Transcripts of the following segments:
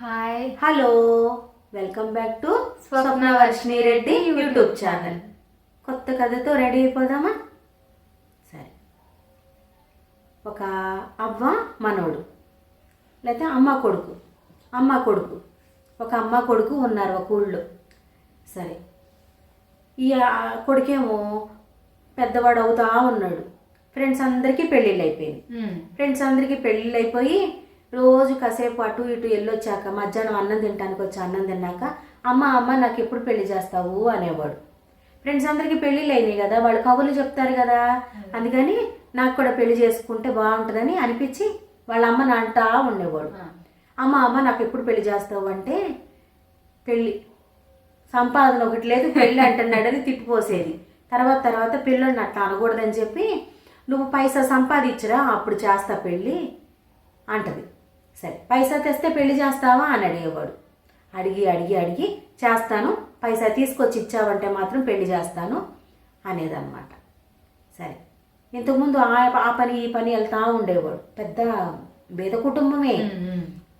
Hi hello welcome back to Swapna Varshini Reddy YouTube channel కొత్త కథతో ready అయిపోదామా? సరే. ఒక అవ్వ మనోడు లేకపోతే అమ్మ కొడుకు అమ్మ కొడుకు ఒక అమ్మ కొడుకు ఉన్నారు ఒక ఊళ్ళో. సరే. ఈ కొడుకేమో పెద్దవాడు అవుతా ఉన్నాడు. ఫ్రెండ్స్ అందరికీ పెళ్ళిళ్ళు అయిపోయింది. ఫ్రెండ్స్ అందరికీ పెళ్ళిళ్ళు అయిపోయి రోజు కాసేపు అటు ఇటు వెళ్ళొచ్చాక మధ్యాహ్నం అన్నం తినడానికి వచ్చి అన్నం తిన్నాక అమ్మ అమ్మ నాకు ఎప్పుడు పెళ్ళి చేస్తావు? అనేవాడు. ఫ్రెండ్స్ అందరికీ పెళ్ళిళ్ళు అయినాయి కదా వాళ్ళు కబుర్లు చెప్తారు కదా. అందుకని నాకు కూడా పెళ్ళి చేసుకుంటే బాగుంటుందని అనిపించి వాళ్ళ అమ్మని అంటా ఉండేవాడు. అమ్మ అమ్మ నాకు ఎప్పుడు పెళ్ళి చేస్తావు? అంటే పెళ్ళి సంపాదన ఒకటి లేదు పెళ్ళి అంటున్నాడని తిప్పిపోసేది తర్వాత తర్వాత పిల్లల్ని అట్లా అనకూడదని చెప్పి నువ్వు పైసా సంపాదించరా అప్పుడు చేస్తా పెళ్ళి అంటది. సరే పైసా తెస్తే పెళ్ళి చేస్తావా? అని అడిగేవాడు. అడిగి అడిగి అడిగి చేస్తాను. పైసా తీసుకొచ్చి ఇచ్చావంటే మాత్రం పెళ్ళి చేస్తాను అనేదన్నమాట. సరే ఇంతకుముందు ఆ ఆ పని ఈ పని వెళ్తా ఉండేవాడు. పెద్ద బేద కుటుంబమే.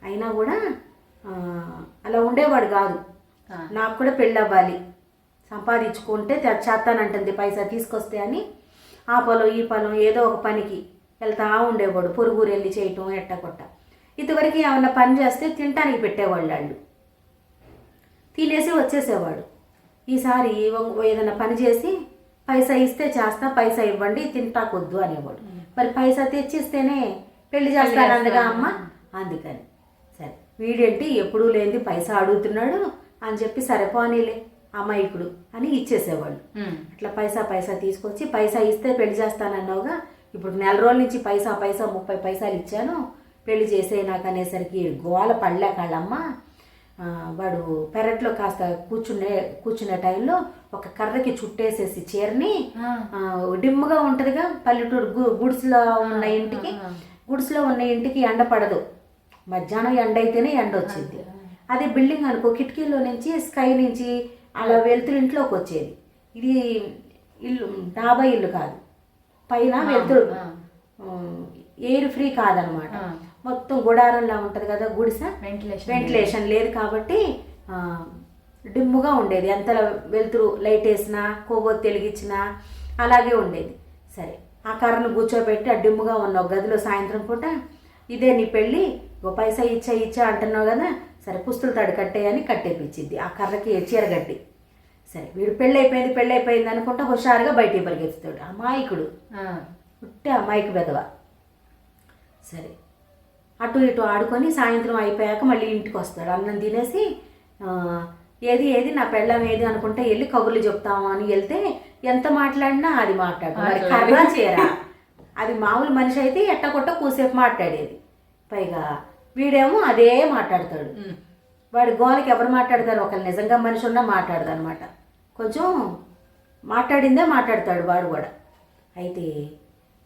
అయినా కూడా అలా ఉండేవాడు కాదు. నాకు కూడా పెళ్ళి అవ్వాలి సంపాదించుకుంటే చేస్తానంటుంది పైసా తీసుకొస్తే అని. ఆ పొలం ఈ పొలం ఏదో ఒక పనికి వెళ్తా ఉండేవాడు. పొరుగురు వెళ్ళి చేయటం ఎట్ట కొట్ట ఇంతవరకు ఏమన్నా పని చేస్తే తినటానికి పెట్టేవాళ్ళు వాళ్ళు. తినేసి వచ్చేసేవాడు. ఈసారి ఏదైనా పని చేసి పైసా ఇస్తే చేస్తా పైసా ఇవ్వండి తింటాకొద్దు అనేవాడు. మరి పైసా తెచ్చిస్తేనే పెళ్ళి చేస్తానందుగా అమ్మ? అందుకని. సరే వీడేంటి ఎప్పుడూ లేనిది పైసా అడుగుతున్నాడు అని చెప్పి సరే పోనీలే అమాయకుడు అని ఇచ్చేసేవాళ్ళు. అట్లా పైసా పైసా తీసుకొచ్చి పైసా ఇస్తే పెళ్ళి చేస్తానన్నావుగా ఇప్పుడు నెల రోజుల నుంచి పైసా పైసా ముప్పై పైసలు ఇచ్చాను పెళ్ళి చేసే నాకు అనేసరికి గోల పడలేక వాళ్ళమ్మ ఆ, వాడు పెరట్లో కాస్త కూర్చునే కూర్చునే టైంలో ఒక కర్రకి చుట్టేసేసి చీరని ఆ, డిమ్ముగా ఉంటుందిగా పల్లెటూరు గు- గుడిసెలో ఉన్న ఇంటికి. గుడిసెలో ఉన్న ఇంటికి ఎండ పడదు. మధ్యాహ్నం ఎండ అయితేనే ఎండ వచ్చింది. అదే బిల్డింగ్ అనుకో కిటికీలో నుంచి స్కై నుంచి అలా వెళ్తూ ఇంట్లోకి వచ్చేది. ఇది ఇల్లు డాబా ఇల్లు కాదు. పైన వెళ్తురు ఎయిర్ ఫ్రీ కాదనమాట. మొత్తం గుడారంలా ఉంటది కదా గుడిసె? వెంటిలేషన్ వెంటిలేషన్ లేదు కాబట్టి డిమ్ముగా ఉండేది. ఎంత వెలుతురు లైట్ వేసినా కొవ్వొత్తి వెలిగించినా అలాగే ఉండేది. సరే ఆ కర్రను కూర్చోబెట్టి ఆ డిమ్ముగా ఉన్న ఒక గదిలో సాయంత్రం పూట ఇదే నీ పెళ్ళి ఓ పైసా ఇచ్చా ఇచ్చా అంటున్నావు కదా సరే పుస్తులు తడి కట్టేయని కట్టేపించింది ఆ కర్రకి చీరగడ్డి సరే వీడు పెళ్ళి అయిపోయింది పెళ్ళి అయిపోయింది అనుకుంటా హుషారుగా బయటికి పరిగెత్తుతాడు. అమాయకుడు. ఉట్టే అమాయకు బెదవ సరే అటు ఇటు ఆడుకొని సాయంత్రం అయిపోయాక మళ్ళీ ఇంటికి వస్తాడు. అన్నం తినేసి ఏది ఏది నా పెళ్ళం ఏది అనుకుంటే వెళ్ళి కబుర్లు చెప్తాము అని వెళ్తే ఎంత మాట్లాడినా అది మాట్లాడు. మరి కర్ర చీర. అది మామూలు మనిషి అయితే ఎట్టకొట్ట కూసేపు మాట్లాడేది. పైగా వీడేమో అదే మాట్లాడతాడు. వాడి గోలకి ఎవరు మాట్లాడతారు? ఒకళ్ళు నిజంగా మనిషి ఉన్నా మాట్లాడదు అనమాట కొంచెం మాట్లాడిందే మాట్లాడతాడు వాడు కూడా. అయితే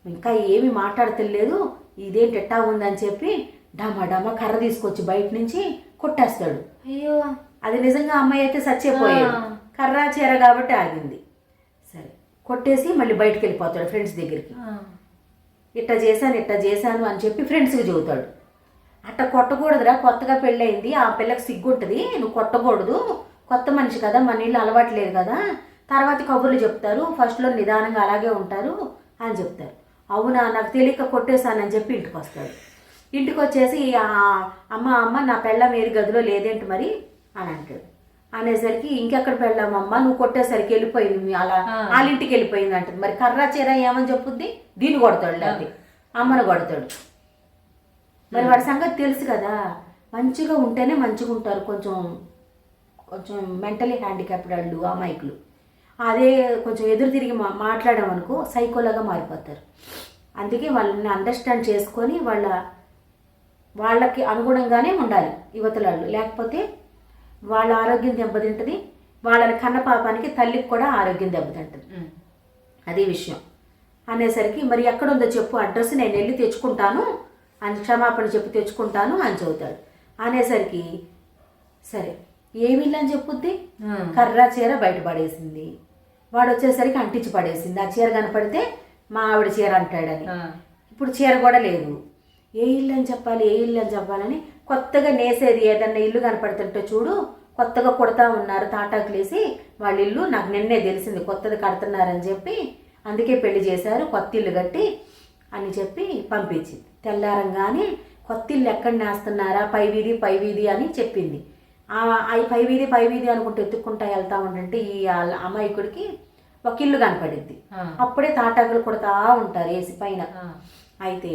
ఇంకా ఏమి మాట్లాడతలేదు. ఇదేంటి ఎట్టా ఉందని చెప్పి డమ డమ కర్ర తీసుకొచ్చి బయట నుంచి కొట్టేస్తాడు. అయ్యో. అది నిజంగా అమ్మాయి అయితే చచ్చిపోయాడు కర్ర చీర కాబట్టి ఆగింది. సరే కొట్టేసి మళ్ళీ బయటికి వెళ్ళిపోతాడు ఫ్రెండ్స్ దగ్గరికి ఇట్లా చేశాను ఇట్లా చేశాను అని చెప్పి ఫ్రెండ్స్కి చెబుతాడు. అట్ట కొట్టకూడదురా కొత్తగా పెళ్ళయింది ఆ పిల్లకి సిగ్గుంటుంది నువ్వు కొట్టకూడదు. కొత్త మనిషి కదా మన ఇల్లు అలవాటు లేదు కదా. తర్వాత కబుర్లు చెప్తారు ఫస్ట్లో నిదానంగా అలాగే ఉంటారు అని చెప్తారు. అవునా నాకు తెలియక కొట్టేశానని చెప్పి ఇంటికి వస్తాడు. ఇంటికి వచ్చేసి "ఆ, అమ్మ అమ్మ నా పెళ్ళం ఏది గదిలో లేదేంటి మరి అని అంటాడు. అనేసరికి ఇంకెక్కడ పెళ్ళామమ్మ నువ్వు కొట్టేసరికి వెళ్ళిపోయింది అలా వాళ్ళ ఇంటికి వెళ్ళిపోయింది అంటుంది. మరి కర్రా చీర ఏమని చెప్పుద్ది? దీన్ని కొడతాడు అది అమ్మను కొడతాడు. మరి వాడి సంగతి తెలుసు కదా. మంచిగా ఉంటేనే మంచిగా ఉంటారు. కొంచెం కొంచెం మెంటలీ హ్యాండిక్యాప్డ్ వాళ్ళు అమాయకులు అదే కొంచెం ఎదురు తిరిగి మా మాట్లాడామనుకో సైకోలాగా మారిపోతారు. అందుకే వాళ్ళని అండర్స్టాండ్ చేసుకొని వాళ్ళ వాళ్ళకి అనుగుణంగానే ఉండాలి యువతలాళ్ళు. లేకపోతే వాళ్ళ ఆరోగ్యం దెబ్బతింటుంది వాళ్ళని కన్న పాపానికి తల్లికి కూడా ఆరోగ్యం దెబ్బతింటుంది. అది విషయం. అనేసరికి మరి ఎక్కడుందో చెప్పు అడ్రస్ నేను వెళ్ళి తెచ్చుకుంటాను అని క్షమాపణ చెప్పి తెచ్చుకుంటాను అని చెబుతాడు. అనేసరికి సరే ఇల్లు అని చెప్పుద్ది? కర్ర చీర బయట పడేసింది. వాడు వచ్చేసరికి అంటించి పడేసింది. ఆ చీర కనపడితే మా ఆవిడ చీర అంటాడని. ఇప్పుడు చీర కూడా లేదు. ఏ ఇల్లు అని చెప్పాలి? ఏ ఇల్లు అని చెప్పాలని? కొత్తగా నేసేది ఏదన్నా ఇల్లు కనపడుతుంటే చూడు కొత్తగా కొడతా ఉన్నారు తాటాకులేసి వాళ్ళ ఇల్లు నాకు నిన్నే తెలిసింది కొత్తది కడుతున్నారని చెప్పి అందుకే పెళ్ళి చేశారు కొత్త ఇల్లు కట్టి అని చెప్పి పంపించింది. తెల్లారంగానే కొత్త ఇల్లు ఎక్కడ నేస్తున్నారా? పై వీధి పై వీధి అని చెప్పింది. ఆ అయి పై వీధి పై వీధి అనుకుంటూ ఎత్తుక్కుంటా వెళ్తా ఉండంటే ఈ అమాయకుడికి ఒక ఇల్లు కనపడిద్ది. ఆ. అప్పుడే తాటాకులు కొడతా ఉంటారు వేసి పైన. అయితే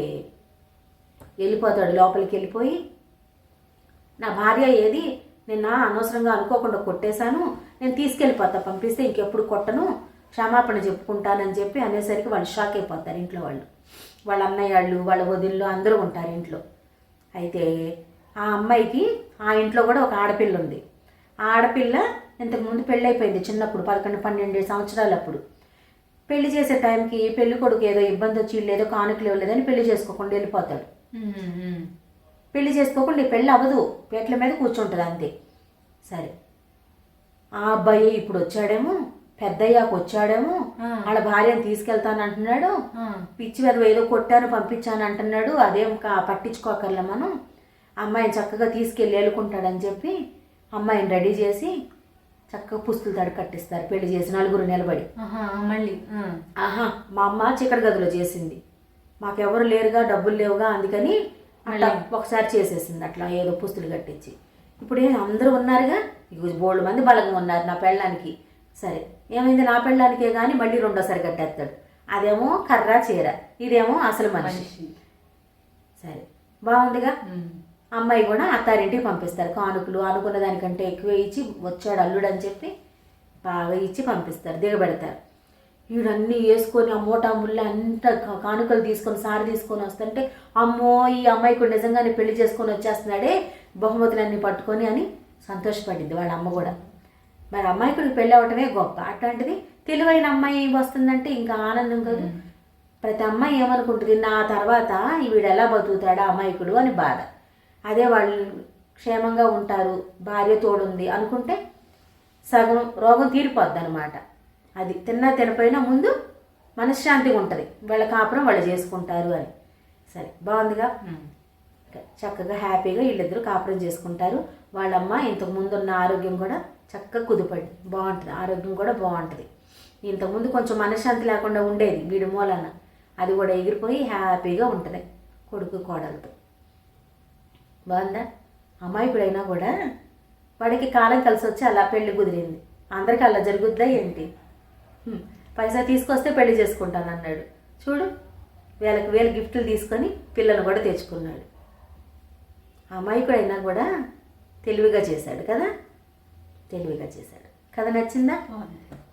వెళ్ళిపోతాడు లోపలికి వెళ్ళిపోయి నా భార్య ఏది? నిన్న అనవసరంగా అనుకోకుండా కొట్టేశాను. నేను తీసుకెళ్ళిపోతా పంపిస్తే ఇంకెప్పుడు కొట్టను. క్షమాపణ చెప్పుకుంటానని చెప్పి అనేసరికి వాళ్ళు షాక్ అయిపోతారు ఇంట్లో వాళ్ళు. వాళ్ళ అన్నయ్య వాళ్ళు వాళ్ళ వదిళ్ళు అందరూ ఉంటారు ఇంట్లో. అయితే ఆ అమ్మాయికి ఆ ఇంట్లో కూడా ఒక ఆడపిల్ల ఉంది. ఆ ఆడపిల్ల ఇంతకుముందు పెళ్ళైపోయింది చిన్నప్పుడు పదకొండు పన్నెండు సంవత్సరాలు అప్పుడు పెళ్ళి చేసే టైంకి పెళ్ళి కొడుకు ఏదో ఇబ్బంది వచ్చి ఏదో కానుకలు ఇవ్వలేదని పెళ్ళి చేసుకోకుండా వెళ్ళిపోతాడు. పెళ్ళి చేసుకోకుండా ఈ పెళ్ళి అవ్వదు. పేట్ల మీద కూర్చుంటుంది అంతే. సరే. ఆ అబ్బాయి ఇప్పుడు వచ్చాడేమో పెద్దయ్యాక వచ్చాడేమో. వాళ్ళ భార్యను తీసుకెళ్తాను అంటున్నాడు. పిచ్చి వెదవ ఏదో కొట్టాను పంపించాను అంటున్నాడు. అదేం కా పట్టించుకోకర్లే మనం. అమ్మాయిని చక్కగా తీసుకెళ్ళి ఏలుకుంటాడని చెప్పి అమ్మాయిని రెడీ చేసి చక్కగా పుస్తులు తడి కట్టిస్తారు. పెళ్ళి చేసి నలుగురు నిలబడి. ఆహా, మళ్ళీ. ఆహా మా అమ్మ చిక్కడి గదిలో చేసింది. మాకెవరు లేరుగా డబ్బులు లేవుగా అందుకని అట్లా ఒకసారి చేసేసింది. అట్లా ఏదో పుస్తులు కట్టించి. ఇప్పుడు ఏం అందరూ ఉన్నారుగా? ఇక బోల్డ్ మంది బలంగా ఉన్నారు నా పెళ్ళానికి. సరే ఏమైంది నా పెళ్ళానికే కానీ మళ్ళీ రెండోసారి కట్టేస్తాడు. అదేమో కర్ర చీర ఇదేమో అసలు మనిషి. సరే బాగుందిగా. అమ్మాయి కూడా అత్తారింటికి పంపిస్తారు. కానుకలు అనుకున్న దానికంటే ఎక్కువ ఇచ్చి వచ్చాడు అల్లుడు అని చెప్పి బాగా ఇచ్చి పంపిస్తారు దిగబెడతారు. వీడన్నీ వేసుకొని ఆ మూటా ముళ్ళ అంత కానుకలు తీసుకొని సారి తీసుకొని వస్తుంటే అమ్మో ఈ అమ్మాయికి నిజంగానే పెళ్ళి చేసుకొని వచ్చేస్తున్నాడే బహుమతులన్నీ పట్టుకొని అని సంతోషపడింది వాళ్ళ అమ్మ కూడా. మరి అమ్మాయికుడికి పెళ్ళి అవటమే గొప్ప. అట్లాంటిది తెలివైన అమ్మాయి వస్తుందంటే ఇంకా ఆనందం కదా. ప్రతి అమ్మాయి ఏమనుకుంటుంది? నా తర్వాత వీడు ఎలా బతుకుతాడా అమాయకుడు అని బాధ. అదే వాళ్ళు క్షేమంగా ఉంటారు భార్య తోడుంది అనుకుంటే సగం రోగం తీరిపోద్ది అనమాట అది తిన్నా తినపోయినా ముందు మనశ్శాంతిగా ఉంటుంది. వాళ్ళ కాపురం వాళ్ళు చేసుకుంటారు అని. సరే బాగుందిగా. చక్కగా హ్యాపీగా వీళ్ళిద్దరూ కాపురం చేసుకుంటారు. వాళ్ళమ్మ ఇంతకు ముందు ఉన్న ఆరోగ్యం కూడా చక్కగా కుదుపడి బాగుంటుంది. ఆరోగ్యం కూడా బాగుంటుంది. ఇంతకుముందు కొంచెం మనశ్శాంతి లేకుండా ఉండేది వీడి మూలన. అది కూడా ఎగిరిపోయి హ్యాపీగా ఉంటుంది కొడుకు కోడలతో. బాగుందా? అమాయకుడైనా కూడా వాడికి కాలం కలిసి వచ్చి అలా పెళ్ళి కుదిరింది. అందరికీ అలా జరుగుద్దా ఏంటి. పైసా తీసుకొస్తే పెళ్ళి చేసుకుంటాను అన్నాడు చూడు వేలకు వేలు గిఫ్ట్లు తీసుకొని పిల్లను కూడా తెచ్చుకున్నాడు. అమాయకుడైనా కూడా తెలివిగా చేశాడు కదా? తెలివిగా చేశాడు. కథ నచ్చిందా.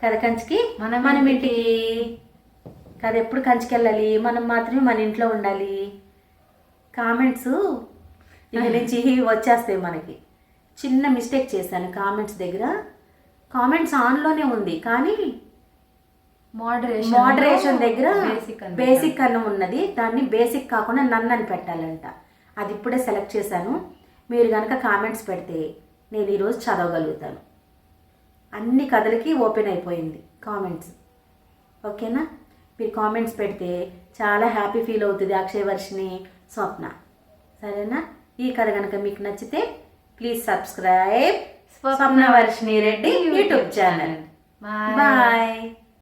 కథ కంచికి? మనం మనం ఇంటికి కథ ఎప్పుడు కంచికి వెళ్ళాలి మనం మాత్రమే మన ఇంట్లో ఉండాలి? కామెంట్స్ ఇక నుంచి వచ్చేస్తాయి మనకి. చిన్న మిస్టేక్ చేశాను కామెంట్స్ దగ్గర. కామెంట్స్ ఆన్లోనే ఉంది కానీ మోడరేషన్ మోడరేషన్ దగ్గర బేసిక్ అన్న ఉన్నది. దాన్ని బేసిక్ కాకుండా నన్ను అని పెట్టాలంట. అది ఇప్పుడే సెలెక్ట్ చేశాను. మీరు కనుక కామెంట్స్ పెడితే నేను ఈరోజు చదవగలుగుతాను. అన్ని కథలకి ఓపెన్ అయిపోయింది కామెంట్స్. ఓకేనా? మీరు కామెంట్స్ పెడితే చాలా హ్యాపీ ఫీల్ అవుతుంది అక్షయ వర్షిని స్వప్న. సరేనా? ఈ కథ కనుక మీకు నచ్చితే please subscribe Swapna Varshini Reddy YouTube channel. Bye